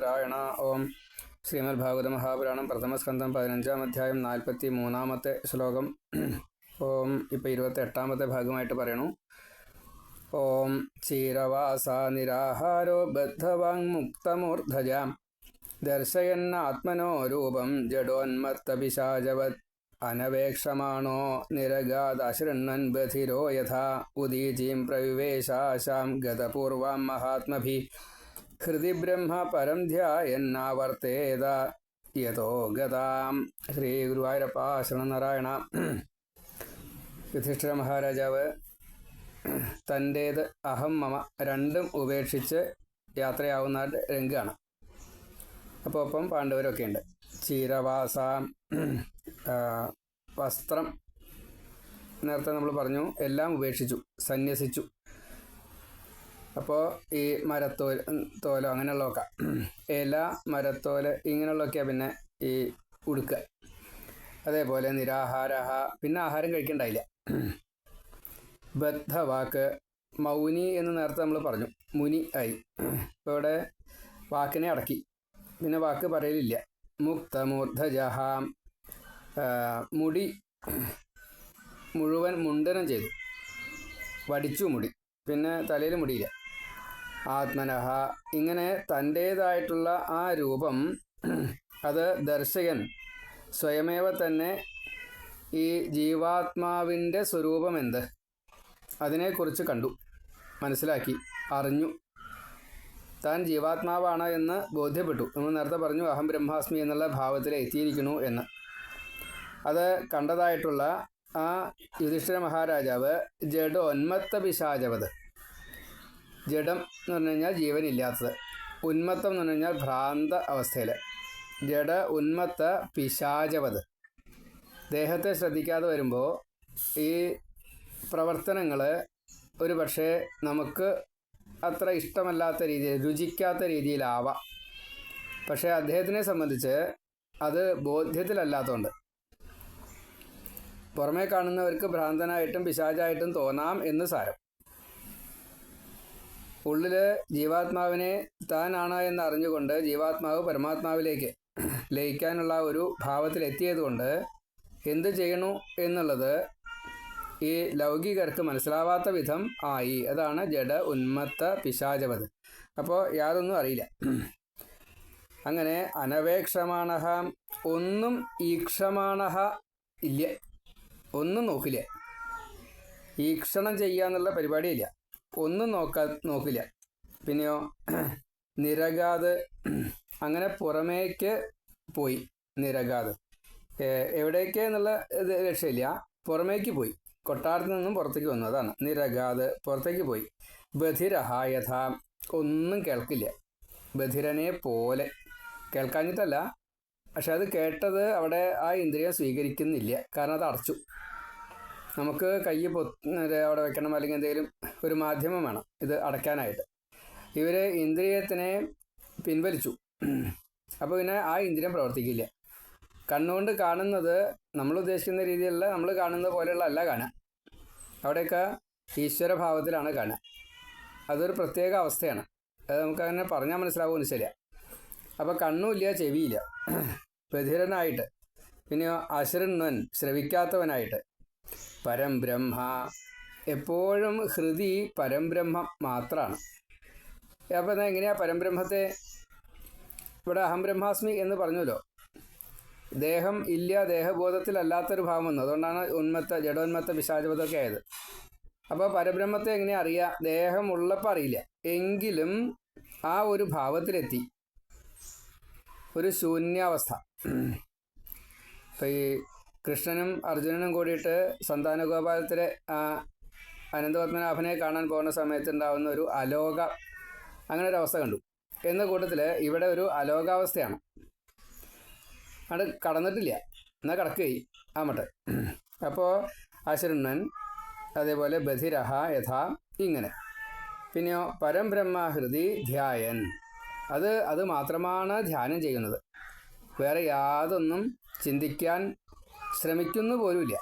നാരായണ ഓം ശ്രീമദ് ഭാഗവത മഹാപുരാണം പ്രഥമസ്കന്ധം പതിനഞ്ചാം അധ്യായം നാൽപ്പത്തി മൂന്നാമത്തെ ശ്ലോകം. ഓം ഇപ്പൊ ഇരുപത്തി എട്ടാമത്തെ ഭാഗമായിട്ട് പറയണു. ഓം ക്ഷീരവാസ നിരാഹാരോ ബദ്ധവാങ്മുക്തമൂർധജാം ദർശയന്നാത്മനോ രൂപം ജഡോന്മത്തപിശാചവത് അനവേക്ഷമാണോ നിരഗാദശൃണ്ണൻ ബധിരോ യഥാ. ഉദീചീം പ്രവിവേശാശാം ഗതപൂർവാം മഹാത്മഭി. ഹൃദി ബ്രഹ്മ പരം ധ്യായന്നാവർത്തേത യഥോ ഗതാം ശ്രീ ഗുരുവായൂരപ്പ ശരണനാരായണ യുധിഷ്ഠിര മഹാരാജാവ് തന്റേത് അഹം മമ രണ്ടും ഉപേക്ഷിച്ച് യാത്രയാവുന്ന രംഗമാണ് അപ്പോൾ ഒപ്പം പാണ്ഡവരൊക്കെ ഉണ്ട്. ചീരവാസ വസ്ത്രം നേരത്തെ നമ്മൾ പറഞ്ഞു എല്ലാം ഉപേക്ഷിച്ചു സന്യസിച്ചു. അപ്പോൾ ഈ മരത്തോൽ തോലോ അങ്ങനെയുള്ളതൊക്കെ. ഇല മരത്തോൽ ഇങ്ങനെയുള്ളതൊക്കെയാണ് പിന്നെ ഈ ഉടുക്കുക അതേപോലെ നിരാഹാരഹ പിന്നെ ആഹാരം കഴിക്കണ്ടായില്ല. ബദ്ധവാക്ക് മൗനി എന്ന് നേരത്തെ നമ്മൾ പറഞ്ഞു. മുനി ആയി. ഇപ്പോൾ ഇവിടെ വാക്കിനെ അടക്കി. പിന്നെ വാക്ക് പറയലില്ല. മുക്ത മുക്തമൂർധജഹാം മുടി മുഴുവൻ മുണ്ടനം ചെയ്തു. വടിച്ചു മുടി. പിന്നെ തലയിൽ മുടിയില്ല. ആത്മനഹ. ഇങ്ങനെ തന്റേതായിട്ടുള്ള ആ രൂപം അത് ദർശകൻ സ്വയമേവ തന്നെ ഈ ജീവാത്മാവിന്റെ സ്വരൂപം എന്ത്? അതിനെക്കുറിച്ച് കണ്ടു മനസ്സിലാക്കി അറിഞ്ഞു. താൻ ജീവാത്മാവാണ് എന്ന് ബോധ്യപ്പെട്ടു. നമ്മൾ നേരത്തെ പറഞ്ഞു അഹം ബ്രഹ്മാസ്മി എന്നുള്ള ഭാവത്തിൽ എത്തിയിരിക്കുന്നു എന്ന്. അത് കണ്ടതായിട്ടുള്ള ആ യുധിഷ്ഠിര മഹാരാജാവ് ജഡോന്മത്ത പിശാചവത് ജഡം എന്ന് പറഞ്ഞു കഴിഞ്ഞാൽ ജീവനില്ലാത്തത്. ഉന്മത്തം എന്ന് പറഞ്ഞു കഴിഞ്ഞാൽ ഭ്രാന്ത അവസ്ഥയിൽ ജഡ ഉന്മത്ത പിശാചവത്. ദേഹത്തെ ശ്രദ്ധിക്കാതെ വരുമ്പോൾ ഈ പ്രവർത്തനങ്ങൾ ഒരു പക്ഷേ നമുക്ക് അത്ര ഇഷ്ടമല്ലാത്ത രീതിയിൽ രുചിക്കാത്ത രീതിയിലാവാം. പക്ഷേ അദ്ദേഹത്തിനെ സംബന്ധിച്ച് അത് ബോധ്യത്തിലല്ലാത്തതുകൊണ്ട് പുറമേ കാണുന്നവർക്ക് ഭ്രാന്തനായിട്ടും പിശാചായിട്ടും തോന്നാം എന്ന് സാരം. ഉള്ളിൽ ജീവാത്മാവിനെ താനാണ് എന്ന് അറിഞ്ഞുകൊണ്ട് ജീവാത്മാവ് പരമാത്മാവിലേക്ക് ലയിക്കാനുള്ള ഒരു ഭാവത്തിലെത്തിയതുകൊണ്ട് എന്ത് ചെയ്യണു എന്നുള്ളത് ഈ ലൗകികർക്ക് മനസ്സിലാവാത്ത വിധം ആയി. അതാണ് ജഡ ഉന്മത്ത പിശാചവത്. അപ്പോൾ യാതൊന്നും അറിയില്ല. അങ്ങനെ അനവേക്ഷമാണ ഒന്നും ഈക്ഷമാണ ഇല്ല. ഒന്നും നോക്കില്ല. ഈക്ഷണം ചെയ്യാന്നുള്ള പരിപാടിയില്ല. ഒന്നും നോക്കാ നോക്കില്ല. പിന്നെയോ നിരകാത് അങ്ങനെ പുറമേക്ക് പോയി നിരകാത്. എവിടേക്ക് എന്നുള്ള ഇത് രക്ഷയില്ല. പുറമേക്ക് പോയി. കൊട്ടാരത്തിൽ നിന്നും പുറത്തേക്ക് വന്നു. അതാണ്. നിരകാത് പുറത്തേക്ക് പോയി. ബധിരഹായഥ ഒന്നും കേൾക്കില്ല. ബധിരനെ പോലെ. കേൾക്കാഞ്ഞിട്ടല്ല. പക്ഷെ അത് കേട്ടത് അവിടെ ആ ഇന്ദ്രിയം സ്വീകരിക്കുന്നില്ല. കാരണം അത് അടച്ചു. നമുക്ക് കൈ പൊത്തി അവിടെ വെക്കണം. അല്ലെങ്കിൽ എന്തെങ്കിലും ഒരു മാധ്യമം വേണം ഇത് അടയ്ക്കാനായിട്ട്. ഇവർ ഇന്ദ്രിയത്തിനെ പിൻവലിച്ചു. അപ്പോൾ പിന്നെ ആ ഇന്ദ്രിയം പ്രവർത്തിക്കില്ല. കണ്ണുകൊണ്ട് കാണുന്നത് നമ്മൾ ഉദ്ദേശിക്കുന്ന രീതിയിലുള്ള നമ്മൾ കാണുന്ന പോലെയുള്ള അല്ല കാണാൻ അവിടെയൊക്കെ ഈശ്വരഭാവത്തിലാണ് കാണാൻ അതൊരു പ്രത്യേക അവസ്ഥയാണ്. അത് നമുക്ക് അങ്ങനെ പറഞ്ഞാൽ മനസ്സിലാവുമെന്ന് ശരിയാ. അപ്പോൾ കണ്ണുമില്ല ചെവിയില്ല. ബധിരനായിട്ട്. പിന്നെ അശൃണ്വൻ ശ്രവിക്കാത്തവനായിട്ട്. പരംബ്രഹ്മ. എപ്പോഴും ഹൃതി പരംബ്രഹ്മം മാത്രമാണ് അപ്പോൾ എന്നാൽ എങ്ങനെയാ പരംബ്രഹ്മത്തെ? ഇവിടെ അഹം ബ്രഹ്മാസ്മി എന്ന് പറഞ്ഞല്ലോ. ദേഹം ഇല്ല ദേഹബോധത്തിലല്ലാത്തൊരു ഭാവം വന്നു. അതുകൊണ്ടാണ് ഉന്മത്ത ജഡോന്മത്ത പിശാചബോധമൊക്കെ ആയത്. അപ്പോൾ പരബ്രഹ്മത്തെ എങ്ങനെ അറിയാം? ദേഹം അറിയില്ല. എങ്കിലും ആ ഒരു ഭാവത്തിലെത്തി. ഒരു ശൂന്യാവസ്ഥ. ഇപ്പം ഈ കൃഷ്ണനും അർജുനനും കൂടിയിട്ട് സന്താനഗോപാലത്തിലെ അനന്തപത്മനാഭനെ കാണാൻ പോകുന്ന സമയത്ത് ഉണ്ടാകുന്ന ഒരു അലോക അങ്ങനെ ഒരു അവസ്ഥ കണ്ടു. എന്ന കൂട്ടത്തിൽ ഇവിടെ ഒരു അലോകാവസ്ഥയാണ്. അവിടെ കടന്നിട്ടില്ല. എന്നാൽ കടക്കുകയായി ആമട്ടെ അപ്പോൾ അശ്വരണ്ണൻ അതേപോലെ ബധിരഹ യഥാ ഇങ്ങനെ. പിന്നെയോ പരംബ്രഹ്മ ഹൃദി ധ്യായൻ. അത് അത് മാത്രമാണ് ധ്യാനം ചെയ്യുന്നത്. വേറെ യാതൊന്നും ചിന്തിക്കാൻ ശ്രമിക്കുന്നു പോലുമില്ല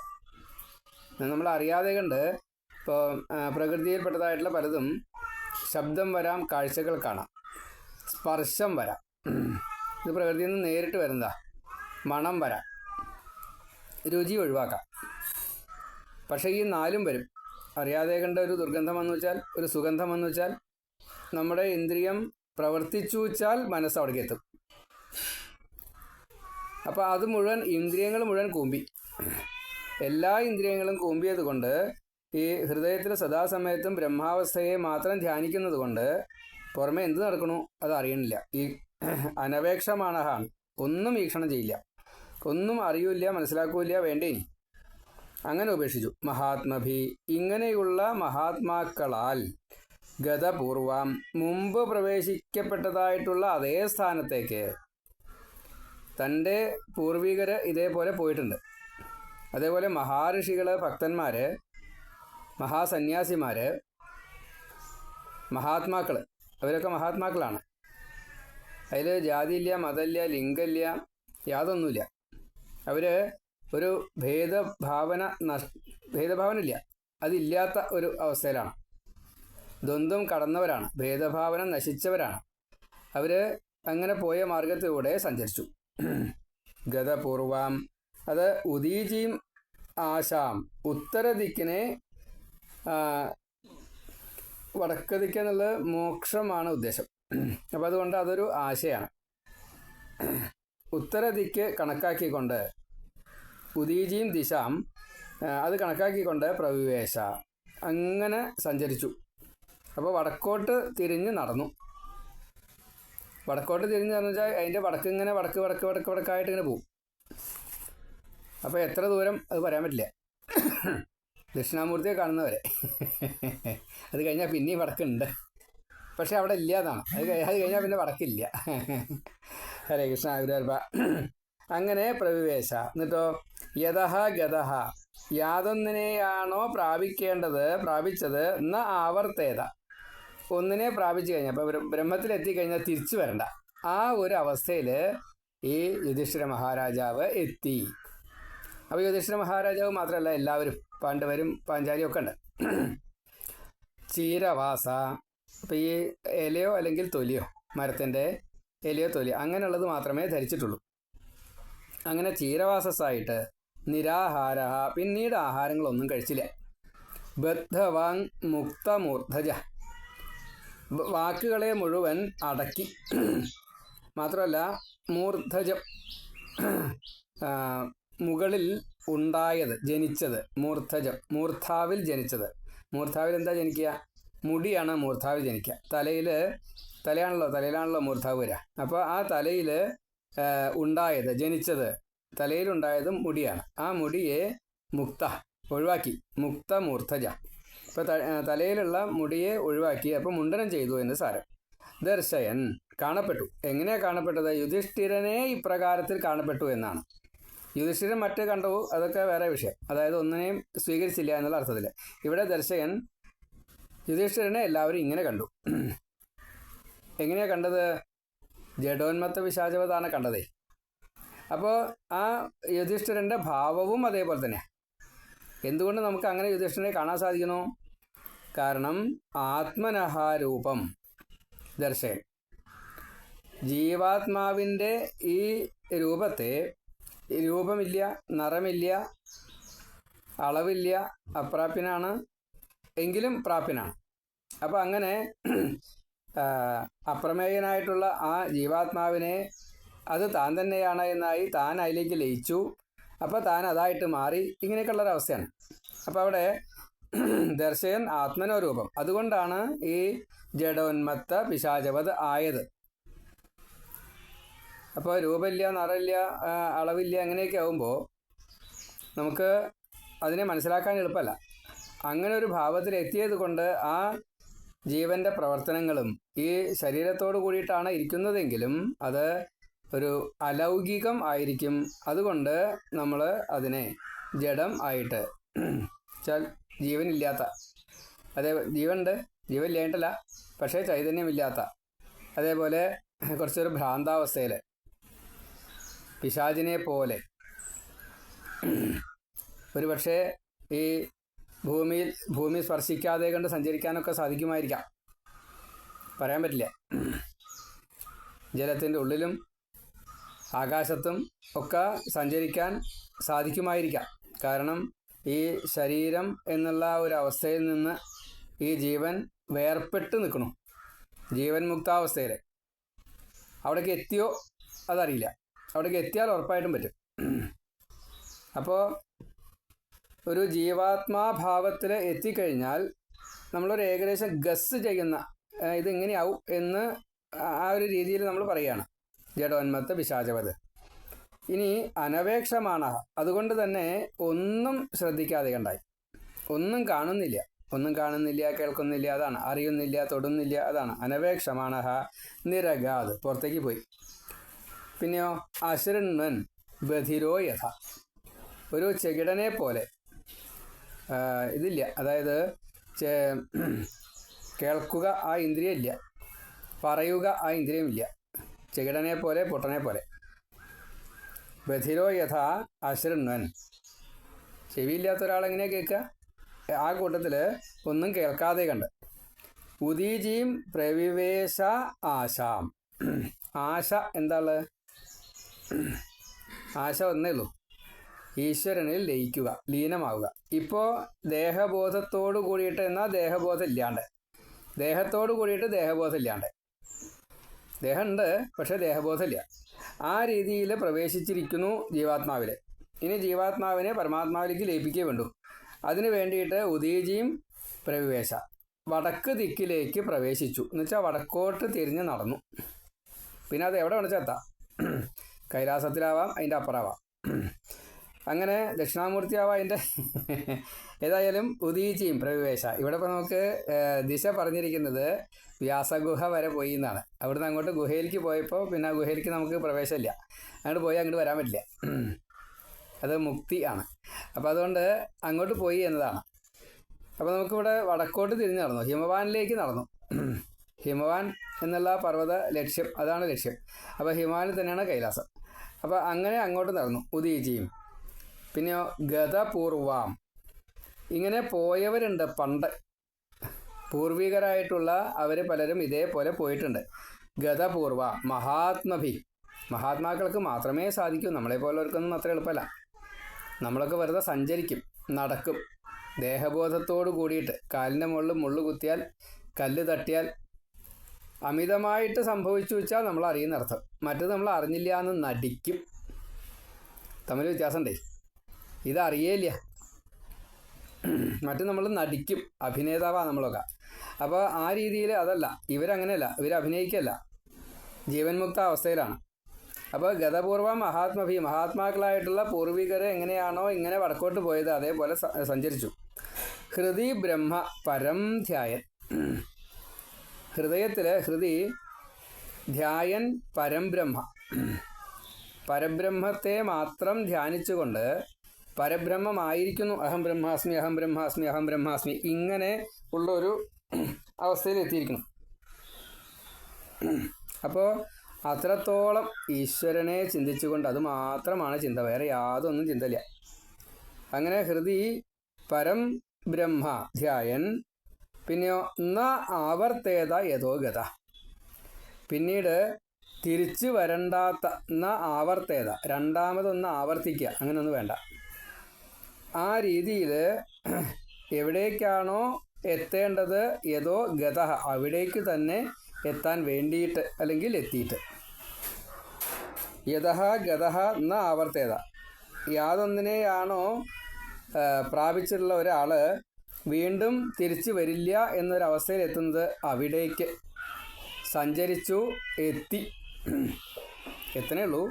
നമ്മൾ അറിയാതെ കണ്ട് ഇപ്പോൾ പ്രകൃതിയിൽപ്പെട്ടതായിട്ടുള്ള പലതും ശബ്ദം വരാം കാഴ്ചകൾ കാണാം സ്പർശം വരാം. ഇത് പ്രകൃതിയിൽ നിന്ന് നേരിട്ട് വരുന്നതാ. മണം വരാം. രുചി ഒഴിവാക്കാം. പക്ഷേ ഈ നാലും വരും. അറിയാതെ കണ്ട ഒരു ദുർഗന്ധം എന്ന് വെച്ചാൽ ഒരു സുഗന്ധം എന്ന് വെച്ചാൽ നമ്മുടെ ഇന്ദ്രിയം പ്രവർത്തിച്ചു വെച്ചാൽ മനസ്സ് അവിടേക്ക് എത്തും അപ്പോൾ അത് മുഴുവൻ ഇന്ദ്രിയങ്ങൾ മുഴുവൻ കൂമ്പി. എല്ലാ ഇന്ദ്രിയങ്ങളും കൂമ്പിയത് കൊണ്ട് ഈ ഹൃദയത്തിൽ സദാസമയത്തും ബ്രഹ്മാവസ്ഥയെ മാത്രം ധ്യാനിക്കുന്നത് കൊണ്ട് പുറമെ എന്ത് നടക്കണു അത് അറിയണില്ല. ഈ അനപേക്ഷമാണഹാണ് ഒന്നും വീക്ഷണം ചെയ്യില്ല. ഒന്നും അറിയില്ല മനസ്സിലാക്കൂല വേണ്ടേ അങ്ങനെ ഉപേക്ഷിച്ചു. മഹാത്മഭി. ഇങ്ങനെയുള്ള മഹാത്മാക്കളാൽ ഗതപൂർവം മുമ്പ് പ്രവേശിക്കപ്പെട്ടതായിട്ടുള്ള അതേ സ്ഥാനത്തേക്ക് തന്റെ പൂർവികർ ഇതേപോലെ പോയിട്ടുണ്ട്. അതേപോലെ മഹാഋഷികൾ ഭക്തന്മാർ മഹാസന്യാസിമാർ മഹാത്മാക്കൾ അവരൊക്കെ മഹാത്മാക്കളാണ്. അതിൽ ജാതിയില്ല മതമില്ല ലിംഗമില്ല യാതൊന്നുമില്ല. അവർ ഒരു ഭേദഭാവന നഷ് ഭേദഭാവന ഇല്ല അതില്ലാത്ത ഒരു അവസ്ഥയിലാണ്. ദ്വന്ദ്വം കടന്നവരാണ് ഭേദഭാവന നശിച്ചവരാണ്. അവർ അങ്ങനെ പോയ മാർഗത്തിലൂടെ സഞ്ചരിച്ചു. ഗതപൂർവം അത് ഉദീചിയും ആശാം. ഉത്തരദിക്കിനെ വടക്ക് ദിക്ക് എന്നുള്ളത് മോക്ഷമാണ് ഉദ്ദേശം. അപ്പം അതുകൊണ്ട് അതൊരു ആശയാണ്. ഉത്തരദിക്ക് കണക്കാക്കിക്കൊണ്ട് ഉദീജിയും ദിശാം അത് കണക്കാക്കിക്കൊണ്ട് പ്രവിവേശ അങ്ങനെ സഞ്ചരിച്ചു. അപ്പോൾ വടക്കോട്ട് തിരിഞ്ഞ് നടന്നു. വടക്കോട്ട് തിരിഞ്ഞ് നടന്നു വെച്ചാൽ അതിന്റെ വടക്ക് ഇങ്ങനെ വടക്ക് വടക്ക് വടക്ക് വടക്കായിട്ട് ഇങ്ങനെ പോകും അപ്പോൾ എത്ര ദൂരം അത് പറയാൻ പറ്റില്ല. ദക്ഷിണാമൂർത്തിയെ കാണുന്നവരെ. അത് കഴിഞ്ഞാൽ പിന്നെയും വടക്കുണ്ട്. പക്ഷെ അവിടെ ഇല്ല എന്നാണ്. അത് കഴിഞ്ഞാൽ പിന്നെ വടക്കില്ല. ഹരേ കൃഷ്ണ ഗുരുവർപ്പ അങ്ങനെ പ്രവിവേശ. എന്നിട്ടോ യഥഹ ഗതഹ യാതൊന്നിനെയാണോ പ്രാപിക്കേണ്ടത് പ്രാപിച്ചത് എന്ന ആവർത്തേത. ഒന്നിനെ പ്രാപിച്ചു കഴിഞ്ഞാൽ അപ്പോൾ ബ്രഹ്മത്തിൽ കഴിഞ്ഞാൽ തിരിച്ചു വരണ്ട. ആ ഒരു അവസ്ഥയിൽ ഈ യുധിഷ്ഠിര മഹാരാജാവ് എത്തി. അപ്പോൾ യുധിഷ്ഠിര മഹാരാജാവ് മാത്രമല്ല എല്ലാവരും പാണ്ഡവരും പാഞ്ചാലിയും ഒക്കെ ഉണ്ട്. ചീരവാസ അപ്പോൾ ഈ ഇലയോ അല്ലെങ്കിൽ തൊലിയോ മരത്തിന്റെ ഇലയോ തൊലിയോ അങ്ങനെയുള്ളത് മാത്രമേ ധരിച്ചിട്ടുള്ളൂ. അങ്ങനെ ചീരവാസസായിട്ട് നിരാഹാര പിന്നീട് ആഹാരങ്ങളൊന്നും കഴിച്ചില്ല. ബദ്ധവാങ് മുക്തമൂർധജ. വാക്കുകളെ മുഴുവൻ അടക്കി. മാത്രമല്ല മൂർധജം മുകളിൽ ഉണ്ടായത് ജനിച്ചത് മൂർധജം മൂർധാവിൽ ജനിച്ചത്. മൂർധാവിൽ എന്താ ജനിക്കുക? മുടിയാണ് മൂർധാവിൽ ജനിക്കുക. തലയിൽ തലയാണല്ലോ തലയിലാണല്ലോ മൂർധാവ് വരിക. അപ്പോൾ ആ തലയിൽ ഉണ്ടായത് ജനിച്ചത് തലയിലുണ്ടായതും മുടിയാണ്. ആ മുടിയെ മുക്ത ഒഴിവാക്കി. മുക്ത മൂർധജ. ഇപ്പോൾ തലയിലുള്ള മുടിയെ ഒഴിവാക്കി അപ്പോൾ മുണ്ടനം ചെയ്തു എന്ന് സാരം. ദർശയൻ കാണപ്പെട്ടു. എങ്ങനെയാണ് കാണപ്പെട്ടത്? യുധിഷ്ഠിരനെ ഇപ്രകാരത്തിൽ കാണപ്പെട്ടു എന്നാണ്. യുധിഷ്ഠിരൻ മറ്റ് കണ്ടു. അതൊക്കെ വേറെ വിഷയം. അതായത് ഒന്നിനെയും സ്വീകരിച്ചില്ല എന്നുള്ള അർത്ഥത്തിൽ. ഇവിടെ ദർശകൻ യുധിഷ്ഠിരനെ എല്ലാവരും ഇങ്ങനെ കണ്ടു. എങ്ങനെയാണ് കണ്ടത്? ജഡോന്മത്ത വിശാചവതാണ് കണ്ടതേ. അപ്പോൾ ആ യുധിഷ്ഠിരന്റെ ഭാവവും അതേപോലെ തന്നെ എന്തുകൊണ്ട് നമുക്ക് അങ്ങനെ യുധിഷ്ഠിരനെ കാണാൻ സാധിക്കുന്നു? കാരണം ആത്മനഹാരൂപം. ദർശയൻ ജീവാത്മാവിന്റെ ഈ രൂപത്തെ രൂപമില്ല നിറമില്ല അളവില്ല അപ്രാപ്യനാണ് എങ്കിലും പ്രാപ്യനാണ്. അപ്പോൾ അങ്ങനെ അപ്രമേയനായിട്ടുള്ള ആ ജീവാത്മാവിനെ അത് താൻ തന്നെയാണ് എന്നായി താൻ അതിലേക്ക് ലയിച്ചു. അപ്പോൾ താൻ അതായിട്ട് മാറി. ഇങ്ങനെയൊക്കെയുള്ളൊരവസ്ഥയാണ്. അപ്പോൾ അവിടെ ദർശയൻ ആത്മനോരൂപം. അതുകൊണ്ടാണ് ഈ ജഡോന്മത്ത പിശാചവത് ആയത്. അപ്പോൾ രൂപമില്ല നിറമില്ല അളവില്ല അങ്ങനെയൊക്കെ ആകുമ്പോൾ നമുക്ക് അതിനെ മനസ്സിലാക്കാൻ എളുപ്പമല്ല. അങ്ങനെ ഒരു ഭാവത്തിൽ എത്തിയത് കൊണ്ട് ആ ജീവന്റെ പ്രവർത്തനങ്ങളും ഈ ശരീരത്തോട് കൂടിയിട്ടാണ് ഇരിക്കുന്നതെങ്കിലും അത് ഒരു അലൗകികം ആയിരിക്കും. അതുകൊണ്ട് നമ്മൾ അതിനെ ജഡം ആയിട്ട് ജീവനില്ലാത്ത. അതേ ജീവനുണ്ട് ജീവൻ ഇല്ലായിട്ടല്ല പക്ഷേ ചൈതന്യമില്ലാത്ത. അതേപോലെ കുറച്ചൊരു ഭ്രാന്താവസ്ഥയിൽ പിശാചിനെ പോലെ ഒരുപക്ഷെ ഈ ഭൂമിയിൽ ഭൂമി സ്പർശിക്കാതെ കണ്ട് സഞ്ചരിക്കാനൊക്കെ സാധിക്കുമായിരിക്കാം. പറയാൻ പറ്റില്ല. ജലത്തിന്റെ ഉള്ളിലും ആകാശത്തും ഒക്കെ സഞ്ചരിക്കാൻ സാധിക്കുമായിരിക്കാം. കാരണം ഈ ശരീരം എന്നുള്ള ഒരു അവസ്ഥയിൽ നിന്ന് ഈ ജീവൻ വേർപെട്ട് നിൽക്കണം. ജീവൻ മുക്താവസ്ഥയിൽ അവിടേക്ക് എത്തിയോ അതറിയില്ല. അവിടേക്ക് എത്തിയാൽ ഉറപ്പായിട്ടും പറ്റും. അപ്പോൾ ഒരു ജീവാത്മാഭാവത്തിൽ എത്തിക്കഴിഞ്ഞാൽ നമ്മളൊരു ഏകദേശം ഗസ് ചെയ്യുന്ന ഇതെങ്ങനെയാവും എന്ന് ആ ഒരു രീതിയിൽ നമ്മൾ പറയുകയാണ് ജഡോന്മത്ത് പിശാചവത്. ഇനി അനപേക്ഷമാണ്. അതുകൊണ്ട് തന്നെ ഒന്നും ശ്രദ്ധിക്കാതെ കണ്ടായി. ഒന്നും കാണുന്നില്ല. ഒന്നും കാണുന്നില്ല കേൾക്കുന്നില്ല അതാണ്. അറിയുന്നില്ല തൊടുന്നില്ല അതാണ്. അനപേക്ഷമാണ് നിരഗാത് പുറത്തേക്ക് പോയി. പിന്നെയോ അശൃണ്വൻ ബധിരോ യഥ ഒരു ചെകിടനെ പോലെ. ഇതില്ല. അതായത് കേൾക്കുക ആ ഇന്ദ്രിയം ഇല്ല പറയുക ആ ഇന്ദ്രിയമില്ല. ചെകിടനെ പോലെ പൊട്ടനെ പോലെ. ബധിരോ യഥാ അശൃണ്വൻ ചെവിയില്ലാത്ത ഒരാളെങ്ങനെ കേൾക്കുക ആ കൂട്ടത്തിൽ ഒന്നും കേൾക്കാതെ കണ്ട്. ഉദീജിയും പ്രവിവേശ ആശാം. ആശ എന്താണ് ആശ ഒന്നേ ഉള്ളൂ. ഈശ്വരനിൽ ലയിക്കുക ലീനമാവുക. ഇപ്പോൾ ദേഹബോധത്തോട് കൂടിയിട്ട് എന്നാൽ ദേഹബോധം ഇല്ലാണ്ട്? ദേഹത്തോട് കൂടിയിട്ട് ദേഹബോധം ഇല്ലാണ്ട്. ദേഹമുണ്ട് പക്ഷേ ദേഹബോധമില്ല ആ രീതിയിൽ പ്രവേശിച്ചിരിക്കുന്നു ജീവാത്മാവിൽ ഇനി ജീവാത്മാവിനെ പരമാത്മാവിലേക്ക് ലയിപ്പിക്കേ വേണ്ടു. അതിനു വേണ്ടിയിട്ട് ഉദീജിയും പ്രവേശ വടക്ക് ദിക്കിലേക്ക് പ്രവേശിച്ചു. എന്നുവെച്ചാൽ വടക്കോട്ട് തിരിഞ്ഞ് നടന്നു. പിന്നെ അത് എവിടെ വേണം ചെത്താം കൈലാസത്തിലാവാം അതിന്റെ അപ്പുറമാവാം. അങ്ങനെ ദക്ഷിണാമൂർത്തിയാവാം അതിന്റെ ഏതായാലും ഉദീചിയും പ്രവിവേശ. ഇവിടെ ഇപ്പോൾ നമുക്ക് ദിശ പറഞ്ഞിരിക്കുന്നത് വ്യാസഗുഹ വരെ പോയി എന്നാണ് അവിടുന്ന് അങ്ങോട്ട് ഗുഹയിലേക്ക് പോയപ്പോൾ പിന്നെ ഗുഹയിലേക്ക് നമുക്ക് പ്രവേശമില്ല. അങ്ങോട്ട് പോയി അങ്ങോട്ട് വരാൻ പറ്റില്ല. അത് മുക്തി ആണ്. അപ്പോൾ അതുകൊണ്ട് അങ്ങോട്ട് പോയി എന്നതാണ്. അപ്പോൾ നമുക്കിവിടെ വടക്കോട്ട് തിരിഞ്ഞ് നടന്നു. ഹിമവാനിലേക്ക് നടന്നു. ഹിമവാൻ എന്നുള്ള പർവത ലക്ഷ്യം അതാണ് ലക്ഷ്യം. അപ്പോൾ ഹിമാനിൽ തന്നെയാണ് കൈലാസം. അപ്പോൾ അങ്ങനെ അങ്ങോട്ട് നടന്നു ഉദീചിയും പിന്നെയോ ഗതപൂർവാം ഇങ്ങനെ പോയവരുണ്ട് പണ്ട്. പൂർവികരായിട്ടുള്ള അവർ പലരും ഇതേപോലെ പോയിട്ടുണ്ട്. ഗതപൂർവ മഹാത്മഭി. മഹാത്മാക്കൾക്ക് മാത്രമേ സാധിക്കൂ. നമ്മളെപ്പോലുള്ളവർക്കൊന്നും അത്ര എളുപ്പമല്ല. നമ്മളൊക്കെ വെറുതെ സഞ്ചരിക്കും നടക്കും. ദേഹബോധത്തോട് കൂടിയിട്ട് കാലിന്റെ മുകളിൽ മുള്ളു കുത്തിയാൽ കല്ല് തട്ടിയാൽ അമിതമായിട്ട് സംഭവിച്ചു വെച്ചാൽ നമ്മൾ അറിയുന്ന അർത്ഥം മറ്റത് നമ്മൾ അറിഞ്ഞില്ല എന്ന് നടിക്കും. തമ്മിൽ വ്യത്യാസമുണ്ടേ? ഇത് അറിയേയില്ല മറ്റു നമ്മൾ നടിക്കും. അഭിനേതാവാണ് നമ്മളൊക്കെ. അപ്പോൾ ആ രീതിയിൽ അതല്ല. ഇവരങ്ങനെയല്ല. ഇവർ അഭിനയിക്കല്ല. ജീവൻ മുക്ത അവസ്ഥയിലാണ്. അപ്പോൾ ഗതപൂർവ മഹാത്മഭി മഹാത്മാക്കളായിട്ടുള്ള പൂർവികർ എങ്ങനെയാണോ ഇങ്ങനെ വടക്കോട്ട് പോയത് അതേപോലെ സഞ്ചരിച്ചു. ഹൃദി ബ്രഹ്മ പരം ധ്യായൻ. ഹൃദയത്തിൽ ഹൃദി ധ്യായൻ പരംബ്രഹ്മ പരബ്രഹ്മത്തെ മാത്രം ധ്യാനിച്ചുകൊണ്ട് പരബ്രഹ്മമായിരിക്കുന്നു. അഹം ബ്രഹ്മാസ്മി അഹം ബ്രഹ്മാസ്മി അഹം ബ്രഹ്മാസ്മി. ഇങ്ങനെ ഉള്ള ഒരു അവസ്ഥയിൽ എത്തിയിരിക്കണം അപ്പോൾ അത്രത്തോളം ഈശ്വരനെ ചിന്തിച്ചുകൊണ്ട് അത് മാത്രമാണ് ചിന്ത. വേറെ യാതൊന്നും ചിന്തയില്ല. അങ്ങനെ ഹൃദി പരം ബ്രഹ്മ ധ്യായൻ പിന്നെയോ ന ആവർത്തേത യഥോ ഗത. പിന്നീട് തിരിച്ചു വരണ്ടാത്ത ന ആവർത്തേത രണ്ടാമതൊന്ന് ആവർത്തിക്കുക അങ്ങനെയൊന്നും വേണ്ട. ആ രീതിയിൽ എവിടേക്കാണോ എത്തേണ്ടത് ഏതോ ഗത അവിടേക്ക് തന്നെ എത്താൻ വേണ്ടിയിട്ട് അല്ലെങ്കിൽ എത്തിയിട്ട്. യഥ ഗത എന്ന ആവർത്തേത. യാതൊന്നിനെയാണോ പ്രാപിച്ചിട്ടുള്ള ഒരാൾ വീണ്ടും തിരിച്ചു വരില്ല എന്നൊരവസ്ഥയിൽ എത്തുന്നത് അവിടേക്ക്. സഞ്ചരിച്ചു എത്തി. എത്തണേ ഉള്ളൂ.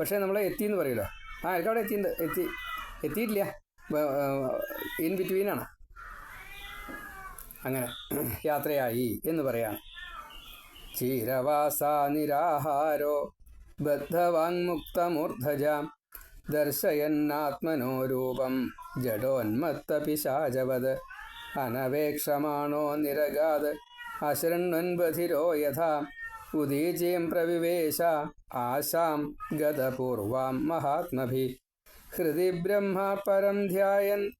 പക്ഷേ നമ്മൾ എത്തി എന്ന് പറയുമല്ലോ ആ എനിക്ക് അവിടെ എത്തിയിട്ടുണ്ട് എത്തി. എത്തിയിട്ടില്ല. ഇൻ ബിറ്റ്വീനാണ്. അങ്ങനെ യാത്രയായി എന്ന് പറയാണ് ചീരവാസ നിരാഹാരോ ബദ്ധവാങ്മുക്തമൂർധജാം ദർശയന്നാത്മനോ രൂപം ജഡോന്മത്ത പിശാചവത് അനവേക്ഷമാണോ നിരഗാത് അശൃണ്വൻപഥിരോ യഥാ ഉദീചീം പ്രവിവേശ ആശാം ഗതപൂർവാം മഹാത്മഭി ഹൃദി ബ്രഹ്മ പരം ധ്യായൻ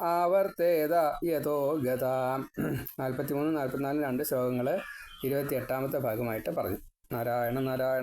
ആവർത്തേത യഥോ ഗത നാൽപ്പത്തിമൂന്ന് നാൽപ്പത്തിനാല് രണ്ട് ശ്ലോകങ്ങൾ ഇരുപത്തി എട്ടാമത്തെ ഭാഗമായിട്ട് പറഞ്ഞു. നാരായണ നാരായണ